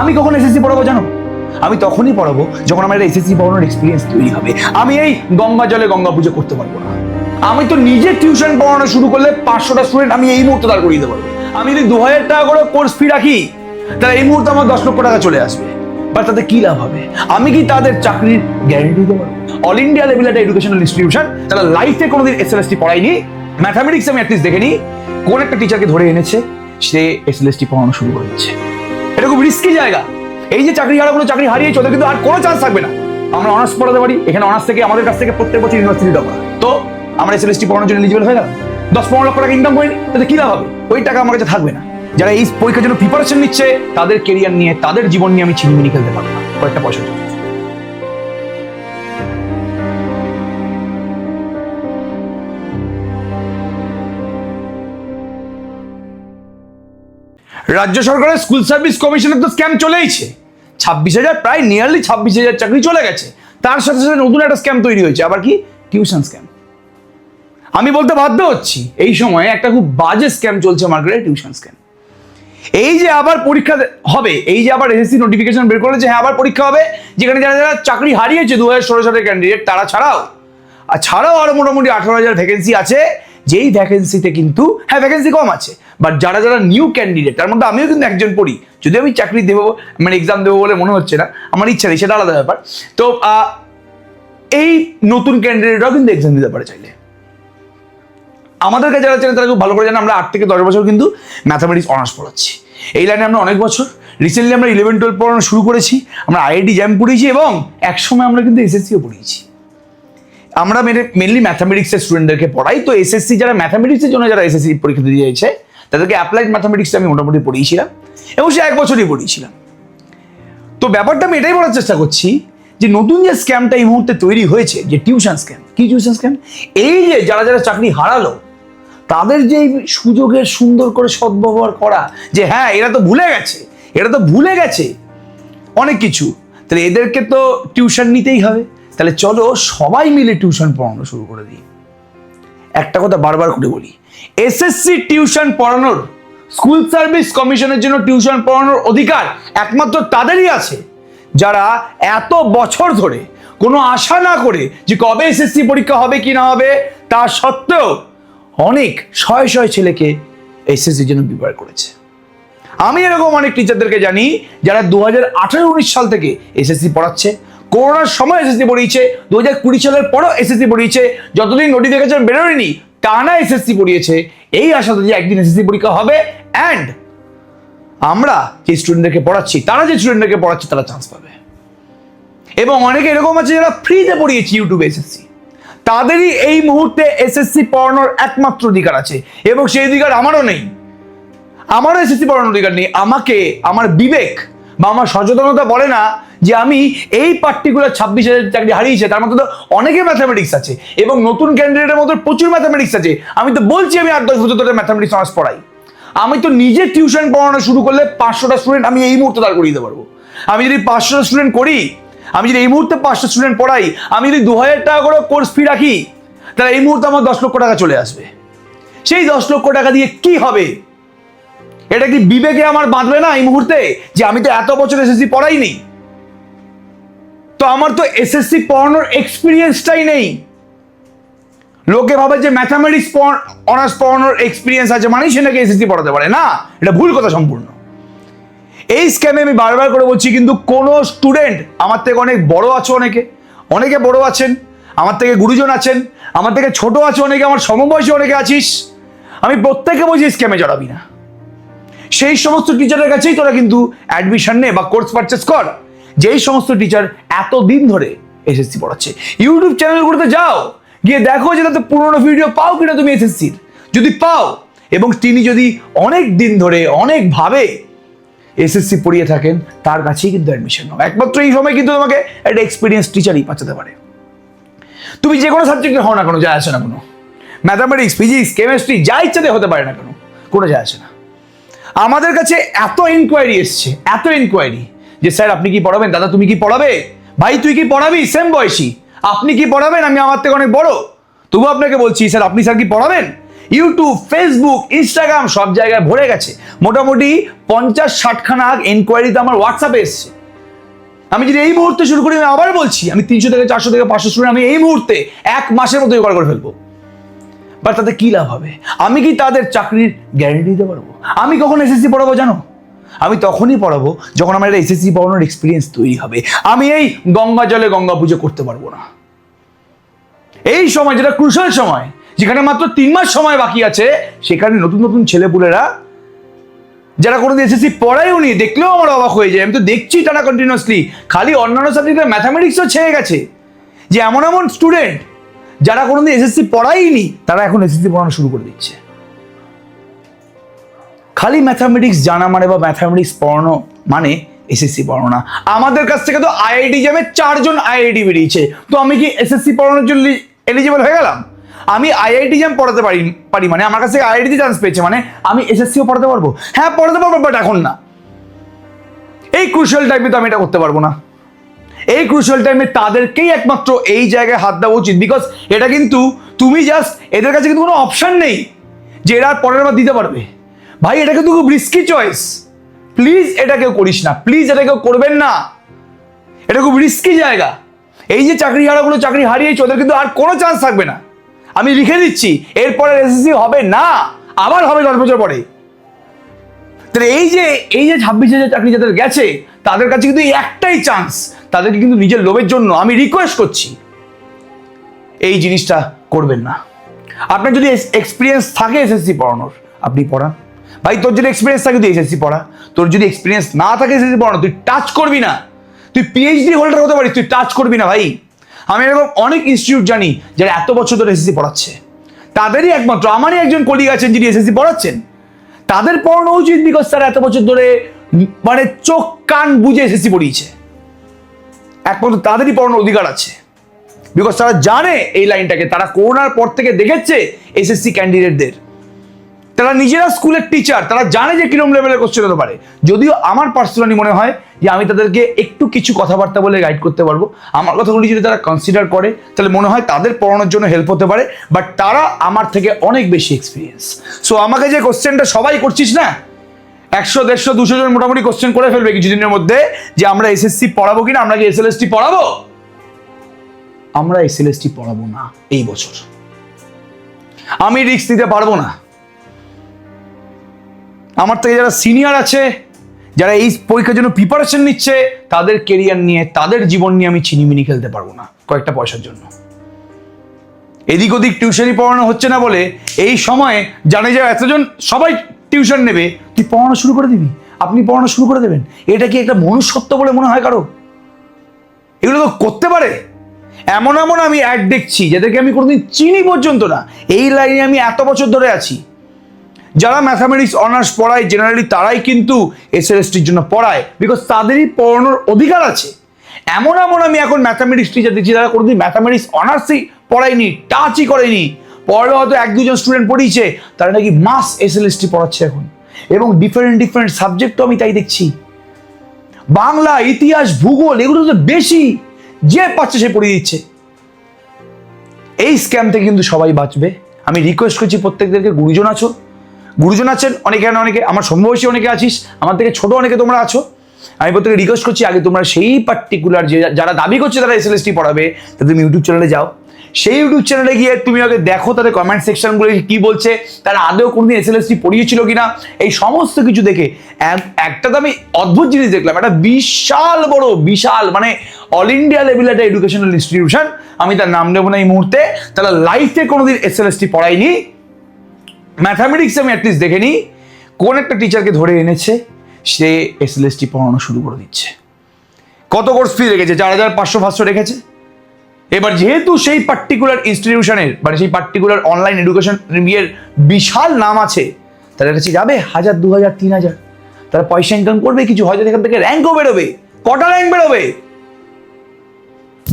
আমি কখন এসএসসি পড়াবো জানো? আমি তখনই পড়াবো যখন আমার এসএসসি পড়ানোর এক্সপিরিয়েন্স তৈরি হবে। আমি এই গঙ্গা জলে গঙ্গা পুজো করতে পারব না। আমি তো নিজে টিউশন পড়ানো শুরু করলে পাঁচশোটা স্টুডেন্ট আমি এই মুহূর্তে দাঁড় করিয়ে দিতে পারব। আমি যদি দু হাজার টাকা করে কোর্স ফি রাখি, তাহলে এই মুহূর্তে আমার দশ লক্ষ টাকা চলে আসবে। বাট তাতে কি লাভ হবে? আমি কি তাদের চাকরির গ্যারেন্টি দিতে পারব? অল ইন্ডিয়া লেভেল একটা এডুকেশনাল ইনস্টিটিউশন তারা লাইফে কোনোদিন এসএলএসটি পড়ায়নি। ম্যাথামেটিক্স আমি অ্যাটলিস্ট দেখেনি কোন একটা টিচারকে ধরে এনেছে, সে এস এল এস টি পড়ানো শুরু করে দিচ্ছে। এটা খুব রিস্কি জায়গা। এই যে চাকরি হারাগুলো চাকরি হারিয়ে চলে কিন্তু আর কোনো চান্স থাকবে না। আমরা অনার্স পড়াতে পারি, এখানে অনার্স থেকে আমাদের কাছ থেকে প্রত্যেক বছর ইউনিভার্সিটি দেওয়া তো আমরা এসএলএসটি পড়ানোর জন্য এলিজিবল হয়ে গেলাম। দশ পনেরো লক্ষ টাকা ইনকাম করিনি তাহলে কী হবে? ওই টাকা আমার কাছে থাকবে না। যারা এই পরীক্ষার জন্য প্রিপারেশন নিচ্ছে, তাদের কেরিয়ার নিয়ে, তাদের জীবন নিয়ে আমি ছিনিমিনি খেলতে পারব না। কয়েকটা পয়সা রাজ্য সরকারের স্কুল সার্ভিস কমিশনের তো স্ক্যাম চলেইছে। ছাব্বিশ হাজার, প্রায় নিয়ারলি ছাব্বিশ হাজার চাকরি চলে গেছে। তার সাথে সাথে নতুন একটা স্ক্যাম তৈরি হয়েছে, আবার কি? টিউশন স্ক্যাম আমি বলতে বাধ্য হচ্ছি, এই সময় একটা খুব বাজে স্ক্যাম চলছে মার্কেটে টিউশন স্ক্যাম এই যে আবার পরীক্ষা হবে, এই যে আবার এসএসসি নোটিফিকেশন বের করেছে হ্যাঁ আবার পরীক্ষা হবে, যেখানে যারা যারা চাকরি হারিয়েছে দু হাজার ষোলো সালের ক্যান্ডিডেট তারা ছাড়াও। আর ছাড়াও আরও মোটামুটি আঠারো হাজার ভ্যাকেন্সি আছে যেই ভ্যাকেন্সিতে কিন্তু হ্যাঁ ভ্যাকেন্সি কম আছে বাট যারা যারা নিউ ক্যান্ডিডেট তার মধ্যে আমিও কিন্তু একজন পড়ি। যদি আমি চাকরি দেবো মানে এক্সাম দেবো বলে মনে হচ্ছে না, আমার ইচ্ছা নেই, সেটা আলাদা ব্যাপার। তো এই নতুন ক্যান্ডিডেটরাও কিন্তু এক্সাম দিতে পারে চাইলে। আমাদের কাছে যারা চেনে তারা খুব ভালো করে জানে, আমরা আট থেকে দশ বছর কিন্তু ম্যাথামেটিক্স অনার্স পড়াচ্ছি। এই লাইনে আমরা অনেক বছর রিসেন্টলি আমরা ইলেভেন টুয়েলভ পড়ানো শুরু করেছি, আমরা আইআইটি জ্যাম পড়িয়েছি এবং একসময় আমরা কিন্তু এসএসসিও পড়িয়েছি। আমরা মেনলি ম্যাথামেটিক্সের স্টুডেন্টদেরকে পড়াই। তো এসএসসি যারা ম্যাথামেটিক্সের জন্য যারা এসএসসি পরীক্ষা দিতে চাইছে, তাদেরকে অ্যাপ্লাইড ম্যাথামেটিক্স আমি মোটামুটি পড়িয়েছিলাম এবং সে এক বছরই পড়িয়েছিলাম। তো ব্যাপারটা আমি এটাই বলার চেষ্টা করছি যে নতুন যে স্ক্যামটা এই মুহূর্তে তৈরি হয়েছে, যে টিউশন স্ক্যাম কি টিউশন স্ক্যাম এই যে যারা যারা চাকরি হারালো, তাদের যে সুযোগের সুন্দর করে সদ্ব্যবহার করা, যে হ্যাঁ এরা তো ভুলে গেছে, এরা তো ভুলে গেছে, অনেক কিছু। তাহলে এদেরকে তো টিউশন নিতেই হবে। তাহলে চলো সবাই মিলে টিউশন পড়ানো শুরু করে দিই। একটা কথা বারবার করে বলি এসএসসি টিউশন পড়ানোর, স্কুল সার্ভিস কমিশনের জন্য টিউশন পড়ানোর অধিকার একমাত্র তাদেরই আছে, যারা এত বছর ধরে কোনো আশা না করে যে কবে এসএসসি পরীক্ষা হবে কি না হবে, তা সত্ত্বেও অনেক শয়ে শয়ে ছেলেকে এসএসসির জন্য প্রিপেয়ার করেছে। আমি এরকম অনেক টিচারদেরকে জানি যারা দু হাজার আঠারো, উনিশ সাল থেকে এসএসসি পড়াচ্ছে। করোনার সময় এসএসসি পড়িয়েছে দু হাজার কুড়ি সালের পরও এসএসসি পড়িয়েছে, যতদিন নোটিফিকেশন বেরোয়নি টানা এসএসসি পড়িয়েছে। এই আশাতে যে একদিন এসএসসি পরীক্ষা হবে অ্যান্ড আমরা যে স্টুডেন্টদেরকে পড়াচ্ছি, তারা যে স্টুডেন্টদেরকে পড়াচ্ছে, তারা চান্স পাবে। এবং অনেকে এরকম আছে যারা ফ্রিতে পড়িয়েছি ইউটিউবে এসএসসি। তাদেরই এই মুহূর্তে এসএসসি পড়ানোর একমাত্র অধিকার আছে। এবং সেই অধিকার আমারও নেই। আমারও এসএসসি পড়ানোর অধিকার নেই। আমাকে, আমার বিবেক বা আমার সচেতনতা বলে না যে আমি এই পার্টিকুলার ছাব্বিশ হাজার চাকরি হারিয়েছে, তার মধ্যে তো অনেকে ম্যাথামেটিক্স আছে এবং নতুন ক্যান্ডিডেটের মধ্যে প্রচুর ম্যাথামেটিক্স আছে। আমি তো বলছি আমি আট দশ বছর ধরে ম্যাথামেটিক্স অনার্স পড়াই। আমি তো নিজে টিউশন পড়ানো শুরু করলে পাঁচশোটা স্টুডেন্ট আমি এই মুহূর্তে দাঁড় করিয়ে দিতে পারব। আমি যদি পাঁচশোটা স্টুডেন্ট করি, আমি যদি এই মুহূর্তে পাঁচশো স্টুডেন্ট পড়াই, আমি যদি দু হাজার টাকা করে কোর্স ফি রাখি, তাহলে এই মুহূর্তে আমার দশ লক্ষ টাকা চলে আসবে। সেই দশ লক্ষ টাকা দিয়ে কি হবে? এটা কি বিবেকে আমার বাঁধবে না এই মুহূর্তে যে আমি তো এত বছর এসএসসি পড়াইনি? তো আমার তো এসএসসি পড়ানোর এক্সপিরিয়েন্সটাই নেই। লোকে ভাবে যে ম্যাথামেটিক্স অনার্স পড়ানোর এক্সপিরিয়েন্স আছে মানেই সে নাকি এসএসসি পড়াতে পারে। না, এটা ভুল কথা সম্পূর্ণ। এই স্ক্যামে আমি বারবার করে বলছি, কিন্তু কোনো স্টুডেন্ট আমার থেকে অনেক বড় আছে অনেকে। অনেকে বড় আছেন, আমার থেকে গুরুজন আছেন, আমার থেকে ছোট আছে অনেকে, আমার সমবয়সী অনেকে আছিস। আমি প্রত্যেকে বলছি স্ক্যামে জড়াবি না। সেই সমস্ত টিচারের কাছেই তোরা কিন্তু অ্যাডমিশন নে বা কোর্স পারচেস কর। যেই সমস্ত টিচার এত দিন ধরে এসএসসি পড়াচ্ছে। ইউটিউব চ্যানেলগুলোতে যাও, গিয়ে দেখো যে তাতে পুরোনো ভিডিও পাও কিনা তুমি এসএসসির যদি পাও, এবং তিনি যদি অনেক দিন ধরে অনেকভাবে এসএসসি পড়িয়ে থাকেন, তার কাছেই কিন্তু অ্যাডমিশন নাও। একমাত্র এই সময় কিন্তু তোমাকে একটা এক্সপিরিয়েন্স টিচারই বাঁচাতে পারে। তুমি যে কোনো সাবজেক্টে হও না কোনো, যায় আসে না কোনো। ম্যাথামেটিক্স ফিজিক্স কেমিস্ট্রি যা ইচ্ছাতে হতে পারে না কেন, কোনো যায় আসে না। আমাদের কাছে এত ইনকোয়ারি এসছে, এত ইনকোয়ারি যে, স্যার, আপনি কি পড়াবেন? দাদা, তুমি কি পড়াবে? ভাই, তুই কি পড়াবি? সেম বয়সী। আপনি কি পড়াবেন? আমি আমার থেকে অনেক বড়। তবু আপনাকে বলছি, স্যার, আপনি, স্যার, কি পড়াবেন? ইউটিউব ফেসবুক ইনস্টাগ্রাম সব জায়গায় ভরে গেছে। মোটামুটি পঞ্চাশ, ষাটখানা এনকোয়ারিতে আমার হোয়াটসঅ্যাপে এসছে। আমি যদি এই মুহূর্তে শুরু করি, আমি আবার বলছি, আমি তিনশো থেকে চারশো থেকে পাঁচশো স্টুডেন্ট আমি এই মুহূর্তে এক মাসের মতো জোগাড় করে ফেলব। বাট তাতে কি লাভ হবে? আমি কি তাদের চাকরির গ্যারেন্টি দিতে পারব? আমি কখন এসএসসি পড়াবো জানো? আমি তখনই পড়াবো যখন আমার একটা এসএসসি পড়ানোর এক্সপিরিয়েন্স তৈরি হবে। আমি এই গঙ্গা জলে গঙ্গা পুজো করতে পারব না। এই সময় যেটা ক্রুশাল সময়, যেখানে মাত্র তিন মাস সময় বাকি আছে, সেখানে নতুন নতুন ছেলেপুলেরা, যারা কোনো এসএসসি পড়াইও নি, দেখলেও আমার অবাক হয়ে যায়। আমি তো দেখছি টানা কন্টিনিউয়াসলি খালি অন্যান্য সাবজেক্টের ম্যাথামেটিক্সও ছেয়ে গেছে। যে এমন এমন স্টুডেন্ট যারা কোনোদিন এসএসসি পড়াইনি তারা এখন এসএসসি পড়ানো শুরু করে দিচ্ছে। খালি ম্যাথামেটিক্স জানা মানে বা ম্যাথামেটিক্স পড়ানো মানে এসএসসি পড়ানো না। আমাদের কাছ থেকে তো আইআইটি জ্যামে চারজন আইআইটি বেরিয়েছে। তো আমি কি এসএসসি পড়ানোর জন্য এলিজিবল হয়ে গেলাম? আমি আইআইটি জ্যাম পড়াতে পারি পারি মানে আমার কাছে আইআইটি চান্স পেয়েছে মানে আমি এসএসসিও পড়াতে পারব। হ্যাঁ পড়াতে পারব বাট এখন না। এই ক্রুশাল টাইমে তো আমি এটা করতে পারব না। এই ক্রুশাল টাইমে তাদেরকেই একমাত্র এই জায়গায় হাত দেওয়া উচিত। বিকজ এটা কিন্তু তুমি জাস্ট এদের কাছে কিন্তু কোনো অপশান নেই যে এরা পরের বার দিতে পারবে। ভাই, এটা কিন্তু খুব রিস্কি চয়েস প্লিজ এটা কেউ করিস না। প্লিজ এটা কেউ করবেন না। এটা খুব রিস্কি জায়গা। এই যে চাকরি হারাগুলো চাকরি হারিয়েছে, ওদের কিন্তু আর কোনো চান্স থাকবে না। আমি লিখে দিচ্ছি এরপরে এসএসসি হবে না, আবার হবে দশ বছর পরে। তাহলে এই যে এই যে ছাব্বিশ হাজার চাকরি যাদের গেছে, তাদের কাছে কিন্তু একটাই চান্স তাদেরকে কিন্তু নিজের লোভের জন্য আমি রিকোয়েস্ট করছি। এই জিনিসটা করবেন না। আপনার যদি এক্সপিরিয়েন্স থাকে এসএসসি পড়ানোর, আপনি পড়ান। ভাই, তোর যদি এক্সপিরিয়েন্স থাকে, তুই এসএসসি পড়া। তোর যদি এক্সপিরিয়েন্স না থাকে এসএসসি পড়ানো, তুই টাচ করবি না। তুই পিএইচডি হোল্ডার হতে পারিস, তুই টাচ করবি না, ভাই। আমি এরকম অনেক ইনস্টিটিউট জানি, যারা এত বছর ধরে এসএসসি পড়াচ্ছে। তাদেরই একমাত্র, আমারই একজন কলিগ আছেন যিনি এসএসসি পড়াচ্ছেন। তাদের পড়ানো উচিত বিকজ তারা এত বছর ধরে মানে চোখ, কান বুঝে এসএসসি পড়িয়েছে। একমাত্র তাদেরই পড়ানোর অধিকার আছে। বিকজ তারা জানে এই লাইনটাকে তারা করোনার পর থেকে দেখেছে এসএসসি ক্যান্ডিডেটদের তারা নিজেরা স্কুলের টিচার তারা জানে যে কিরম লেভেলের কোশ্চেন হতে পারে। যদিও আমার পার্সোনালি মনে হয় যে আমি তাদেরকে একটু কিছু কথাবার্তা বলে গাইড করতে পারব। আমার কথাগুলি যদি তারা কনসিডার করে, তাহলে মনে হয় তাদের পড়ানোর জন্য হেল্প হতে পারে বাট তারা আমার থেকে অনেক বেশি এক্সপিরিয়েন্স সো আমাকে যে কোশ্চেনটা সবাই করছিস না? একশো, দেড়শো, দুশো জন মোটামুটি কোশ্চেন করে ফেলবে কিছুদিনের মধ্যে যে আমরা এসএসসি পড়াবো কিনা, আমরা কি এসএলএসটি পড়াবো? আমরা এসএলএসটি পড়াবো না এই বছর। আমি রিস্ক নিতে পারব না। আমার থেকে যারা সিনিয়র আছে, যারা এই পরীক্ষার জন্য প্রিপারেশন নিচ্ছে, তাদের কেরিয়ার নিয়ে, তাদের জীবন নিয়ে আমি চিনিমিনি খেলতে পারব না, কয়েকটা পয়সার জন্য। এদিক ওদিক টিউশনই পড়ানো হচ্ছে না বলে, এই সময়ে জানে যে এতজন, সবাই টিউশন নেবে, তুই পড়ানো শুরু করে দিবি? আপনি পড়ানো শুরু করে দেবেন। এটা কি একটা মনুষ্যত্ব বলে মনে হয় কারও? এগুলো তো করতে পারে। এমন এমন আমি অ্যাড দেখছি, যাদেরকে আমি কোনোদিন চিনি পর্যন্ত না। এই লাইনে আমি এত বছর ধরে আছি। যারা ম্যাথামেটিক্স অনার্স পড়ায় জেনারেলি তারাই কিন্তু এসএলএসটির জন্য পড়ায় বিকজ তাদেরই পড়ানোর অধিকার আছে। এমন এমন আমি এখন ম্যাথামেটিক্স টিচার দেখছি যারা কোনোদিন ম্যাথামেটিক্স অনার্সই পড়ায়নি টাচই করেনি। পরে হয়তো এক দুজন স্টুডেন্ট পড়িয়েছে, তারা নাকি মাস এসএলএসটি পড়াচ্ছে এখন। এবং ডিফারেন্ট ডিফারেন্ট সাবজেক্টও আমি তাই দেখছি। বাংলা, ইতিহাস, ভূগোল, এগুলো তো বেশি যে পাচ্ছে সে পড়িয়ে দিচ্ছে। এই স্ক্যাম থেকে কিন্তু সবাই বাঁচবে। আমি রিকোয়েস্ট করছি প্রত্যেকদেরকে, গুরুজন আছো গুরুজন আছেন, অনেকে অনেকে, আমার সমবয়সী অনেকে আছিস, আমার থেকে ছোট অনেকে তোমরা আছো। আমি প্রত্যেকে রিকোয়েস্ট করছি, আগে তোমরা সেই পার্টিকুলার যে যারা দাবি করছে তারা এসএলএসটি পড়াবে, তা তুমি ইউটিউব চ্যানেলে যাও। সেই ইউটিউব চ্যানেলে গিয়ে তুমি আগে দেখো তাদের কমেন্ট সেকশনগুলো কি বলছে, তারা আদৌ কোনোদিন এসএলএসটি পড়িয়েছিল কিনা। এই সমস্ত কিছু দেখে একটা তো আমি অদ্ভুত জিনিস দেখলাম, একটা বিশাল বড়, বিশাল মানে অল ইন্ডিয়া লেভেল একটা এডুকেশনাল ইনস্টিটিউশন আমি তার নাম নেব না এই মুহূর্তে, তারা লাইফে কোনোদিন এসএলএসটি পড়ায়নি। ম্যাথামেটিক্স আমি অ্যাটলিস্ট দেখে নিই। কোন একটা টিচারকে ধরে এনেছে, সে এসএলএসটি পড়ানো শুরু করে দিচ্ছে। কত কোর্স ফি রেখেছে? চার হাজার পাঁচশো পাঁচশো রেখেছে। এবার যেহেতু সেই পার্টিকুলার ইনস্টিটিউশনের মানে সেই পার্টিকুলার অনলাইন এডুকেশন এর বিশাল নাম আছে, তাদের কাছে যাবে হাজার দু হাজার তিন হাজার। তারা পয়সা ইনকাম করবে, কিছু হয়তো এখান থেকে র্যাঙ্কও বেরোবে, কটা র্যাঙ্ক বেরোবে?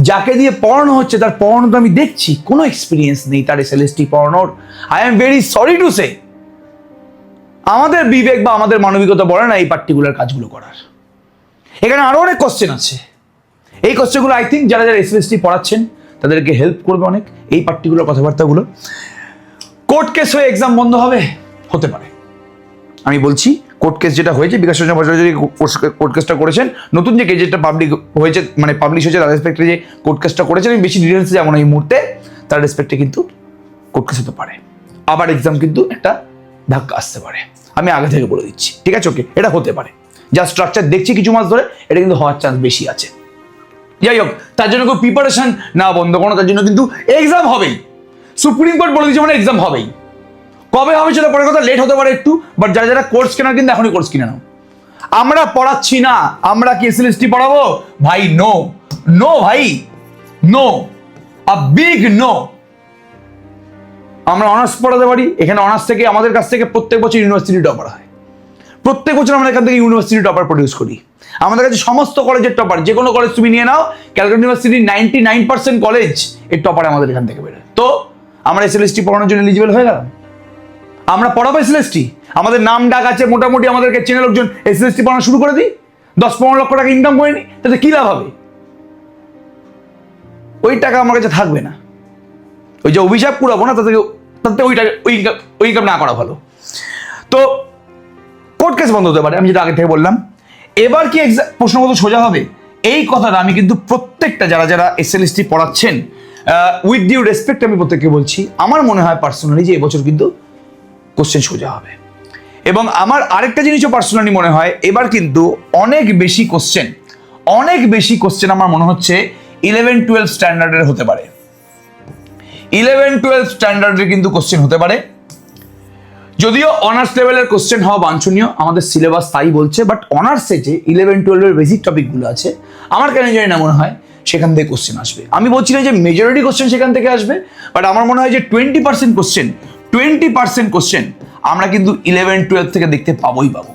যাকে দিয়ে পড়ানো হচ্ছে, তার পড়ানো তো আমি দেখছি, কোনো এক্সপিরিয়েন্স নেই তার এসএলএসটি পড়ানোর। I am very sorry to say আমাদের বিবেক বা আমাদের মানবিকতা বলে না এই পার্টিকুলার কাজগুলো করার। এখানে আরও অনেক কোশ্চেন আছে। এই কোশ্চেনগুলো আই থিঙ্ক যারা যারা এসএলএসটি পড়াচ্ছেন, তাদেরকে হেল্প করবে অনেক এই পার্টিকুলার কথাবার্তাগুলো। কোর্ট কেস হয়ে এক্সাম বন্ধ হবে? হতে পারে। আমি বলছি কোর্ট কেস যেটা হয়েছে, বিকাশ রঞ্জন ভট্টাচার্য কোর্ট কেসটা করেছেন, নতুন যে গেজেটটা পাবলিক হয়েছে মানে পাবলিশ হয়েছে, তার রেসপেক্টে যে কোর্ট কেসটা করেছেন, আমি বেশি ডিটেলসে যাব না এই মুহূর্তে, তার রেসপেক্টে কিন্তু কোর্ট কেস হতে পারে। আবার এক্সাম কিন্তু একটা ধাক্কা আসতে পারে। আমি আগে থেকে বলে দিচ্ছি, ঠিক আছে? ওকে, এটা হতে পারে। যা স্ট্রাকচার দেখছি কিছু মাস ধরে, এটা কিন্তু হওয়ার চান্স বেশি আছে। যাই হোক, তার জন্য কেউ প্রিপারেশন না বন্ধ করো, তার জন্য কিন্তু এক্সাম হবেই। সুপ্রিম কোর্ট বলে দিচ্ছে মানে এক্সাম হবেই। কবে হবে সেটা পরের কথা লেট হতে পারে একটু বাট যারা যারা কোর্স কেনার কিন্তু এখনই কোর্স কিনে নাও। আমরা পড়াচ্ছি না, আমরা কি এসএলএসটি পড়াবো? ভাই নো নো ভাই নো আ বিগ নো আমরা অনার্স পড়াতে পারি, এখানে অনার্স থেকে আমাদের কাছ থেকে প্রত্যেক বছর ইউনিভার্সিটি টপার হয়। প্রত্যেক বছর আমরা এখান থেকে ইউনিভার্সিটি টপার প্রডিউস করি। আমাদের কাছে সমস্ত কলেজের টপার যে কোনো কলেজ তুমি নিয়ে নাও Calcutta university ninety nine percent কলেজের টপার আমাদের এখান থেকে বেরোয়। তো, আমরা এসএলএসটি পড়ানোর জন্য এলিজিবল হয়ে গেলাম? আমরা পড়াবো এসএলএসটি আমাদের নাম ডাক আছে, মোটামুটি আমাদেরকে চেনে লোকজন এসএলএসটি পড়ানো শুরু করে দিই। দশ পনেরো লক্ষ টাকা ইনকাম করে নিই, তাতে কী লাভ হবে? ওই টাকা আমার কাছে থাকবে না। ওই যে অভিশাপ কুড়াবো না, তাতে তাতে ওই টাকা ওই ইনকাম ওই ইনকাম না করা ভালো। তো কোর্ট কেস বন্ধ হতে পারে, আমি যেটা আগে থেকে বললাম। এবার কি প্রশ্ন মতো সোজা হবে? এই কথাটা আমি কিন্তু প্রত্যেকটা যারা যারা এসএলএসটি পড়াচ্ছেন উইথ ডিউ রেসপেক্ট আমি প্রত্যেককে বলছি, আমার মনে হয় পার্সোনালি যে এবছর কিন্তু কোশ্চেন সোজা হবে। এবং আমার আরেকটা জিনিসও পার্সোনালি মনে হয়, এবার কিন্তু অনেক বেশি কোশ্চেন অনেক বেশি কোশ্চেন আমার মনে হচ্ছে ইলেভেন টুয়েলভ স্ট্যান্ডার্ডের হতে পারে। ইলেভেন টুয়েলভ স্ট্যান্ডার্ডের কিন্তু কোশ্চেন হতে পারে। যদিও অনার্স লেভেলের কোশ্চেন হওয়া বাঞ্ছনীয়, আমাদের সিলেবাস তাই বলছে বাট অনার্সে যে ইলেভেন টুয়েলভের বেসিক টপিকগুলো আছে, আমার কেন জানি না মনে হয় সেখান থেকে কোশ্চেন আসবে। আমি বলছি না যে মেজরিটি কোশ্চেন সেখান থেকে আসবে বাট আমার মনে হয় যে twenty percent question twenty percent question আমরা কিন্তু ইলেভেন টুয়েলভ থেকে দেখতে পাবোই পাবো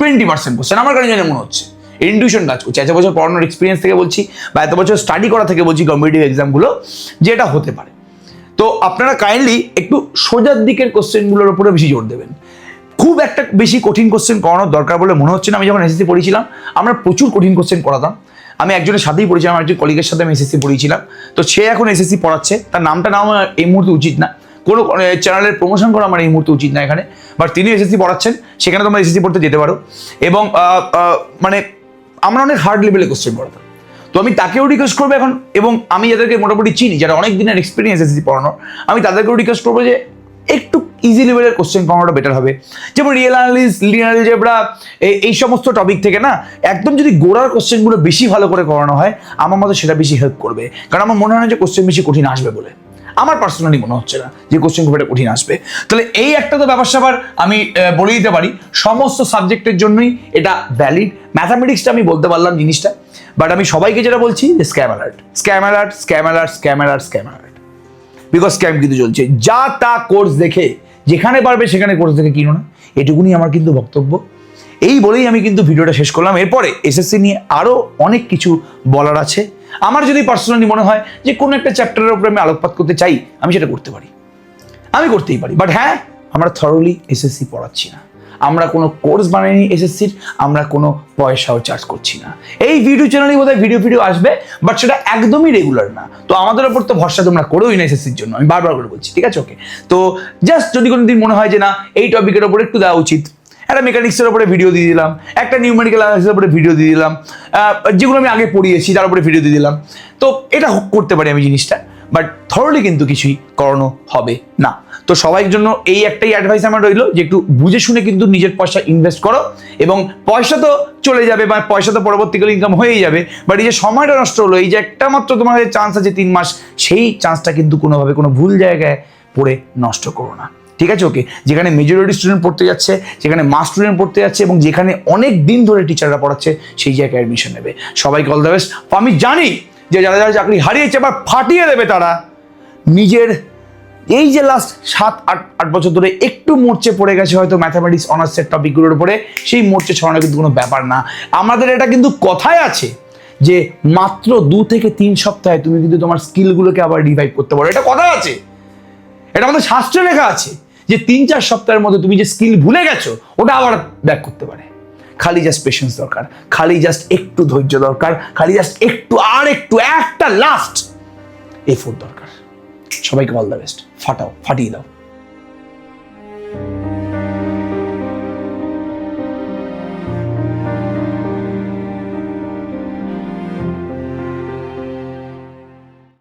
টোয়েন্টি পার্সেন্ট কোশ্চেন আমার কেন জানি মনে হচ্ছে। ইনটিউশন কাজ করছে। এত বছর পড়ানোর এক্সপিরিয়েন্স থেকে বলছি, বা এত বছর স্টাডি করা থেকে বলছি কম্পিটিভ এক্সামগুলো যে এটা হতে পারে। তো আপনারা কাইন্ডলি একটু সোজার দিকের কোশ্চেনগুলোর উপরে বেশি জোর দেবেন। খুব একটা বেশি কঠিন কোশ্চেন করানোর দরকার বলে মনে হচ্ছে না। আমি যখন এসএসসি পড়েছিলাম আমরা প্রচুর কঠিন কোশ্চেন করাতাম। আমি একজনের সাথেই পড়েছিলাম একজন কলিগের সাথে আমি এসএসসি পড়িয়েছিলাম। তো সে এখন এসএসসি পড়াচ্ছে। তার নামটা নাম এই মুহূর্তে উচিত না। কোনো চ্যানেলের প্রমোশন করা আমার এই মুহূর্তে উচিত না এখানে। বাট তিনি এসএসসি পড়াচ্ছেন, সেখানে তোমরা এসএসসি পড়তে যেতে পারো। এবং মানে আমরা অনেক হার্ড লেভেলে কোশ্চেন পড়াতাম তো আমি তাকেও রিকোয়েস্ট করব এখন, এবং আমি যাদেরকে মোটামুটি চিনি, যারা অনেক দিনের এক্সপিরিয়েন্স এসেছি পড়ানোর, আমি তাদেরকেও রিকোয়েস্ট করব যে একটু ইজি লেভেলের কোশ্চেন করানোটা বেটার হবে। যেমন রিয়েল অ্যানালিস লিনিয়ার জেব্রা এই সমস্ত টপিক থেকে না, একদম যদি গোড়ার কোশ্চেনগুলো বেশি ভালো করে করানো হয়, আমার মতো সেটা বেশি হেল্প করবে। কারণ আমার মনে হয় না যে কোশ্চেন বেশি কঠিন আসবে বলে। আমার পার্সোনালি মনে হচ্ছে না যে কোশ্চেন খুব একটা কঠিন আসবে। তাহলে এই একটা তো ব্যাপার স্যাপার আমি বলে দিতে পারি, সমস্ত সাবজেক্টের জন্যই এটা ভ্যালিড ম্যাথামেটিক্সটা আমি বলতে পারলাম জিনিসটা বাট আমি সবাইকে যেটা বলছি যে scam alert scam alert scam alert scam alert scam alert because scam কিন্তু চলছে। যা তা কোর্স দেখে, যেখানে পারবে সেখানে কোর্স দেখে কিনো না। এটুকুনি আমার কিন্তু বক্তব্য। এই বলেই আমি কিন্তু ভিডিওটা শেষ করলাম। এরপরে এসএসসি নিয়ে আরও অনেক কিছু বলার আছে। আমার যদি পার্সোনালি মনে হয় যে কোনো একটা চ্যাপ্টারের উপরে আমি আলোকপাত করতে চাই, আমি সেটা করতে পারি। আমি করতেই পারি। বাট হ্যাঁ আমরা থরলি এসএসসি পড়াচ্ছি না। আমরা কোনো কোর্স বানাইনি এসএসসির আমরা কোনো পয়সাও চার্জ করছি না। এই ভিডিও চ্যানেলে বোধহয় ভিডিও ভিডিও আসবে বাট সেটা একদমই রেগুলার না। তো আমাদের ওপর তো ভরসা তোমরা করেই না এসএসসির জন্য। আমি বারবার করে বলছি, ঠিক আছে? ওকে তো জাস্ট যদি কোনো দিন মনে হয় যে না, এই টপিকের ওপর একটু দেওয়া উচিত একটা মেকানিক্সের উপরে ভিডিও দিয়ে দিলাম, একটা নিউমেরিক্যাল অ্যানালিসিসের উপরে ভিডিও দিয়ে দিলাম যেগুলো আমি আগে পড়িয়েছি, তার উপরে ভিডিও দিয়ে দিলাম। তো এটা করতে পারি আমি জিনিসটা বাট থরলি কিন্তু কিছুই করানো হবে না। তো সবাই জন্য এই একটাই অ্যাডভাইস আমার রইল, যে একটু বুঝে শুনে কিন্তু নিজের পয়সা ইনভেস্ট করো, এবং পয়সা তো চলে যাবে, বা পয়সা তো পরবর্তীকালে ইনকাম হয়েই যাবে বাট এই যে সময়টা নষ্ট হলো, এই যে একটা মাত্র তোমার চান্স আছে তিন মাস, সেই চান্সটা কিন্তু কোনোভাবে কোনো ভুল জায়গায় পড়ে নষ্ট করো না। ঠিক আছে ওকে যেখানে মেজরিটি স্টুডেন্ট পড়তে যাচ্ছে, যেখানে মাস স্টুডেন্ট পড়তে যাচ্ছে এবং যেখানে অনেক দিন ধরে টিচাররা পড়াচ্ছে, সেই জায়গায় অ্যাডমিশন নেবে। সবাইকে অল দ্য বেস্ট আমি জানি যে যারা যারা চাকরি হারিয়েছে আবার ফাটিয়ে দেবে তারা, নিজের এই যে লাস্ট সাত, আট আট বছর ধরে একটু মোর্চে পড়ে গেছে হয়তো ম্যাথামেটিক্স অনার্সের টপিকগুলোর উপরে, সেই মোর্চে ছড়ানো কিন্তু কোনো ব্যাপার না। আমাদের এটা কিন্তু কথায় আছে যে মাত্র দু থেকে তিন সপ্তাহে তুমি কিন্তু তোমার স্কিলগুলোকে আবার রিভাইভ করতে পারো। এটা কথা আছে। এটা আমাদের শাস্ত্রে লেখা আছে। যে তিন চার সপ্তাহের মধ্যে তুমি যে স্কিল ভুলে গেছো, ওটা আবার ব্যাক করতে পারে। খালি জাস্ট পেশেন্স দরকার, খালি জাস্ট একটু ধৈর্য দরকার, খালি জাস্ট একটু আর একটু, একটা লাস্ট এফোর্ট দরকার। সবাইকে অল দ্য বেস্ট ফাটাও, ফাটিয়ে দাও।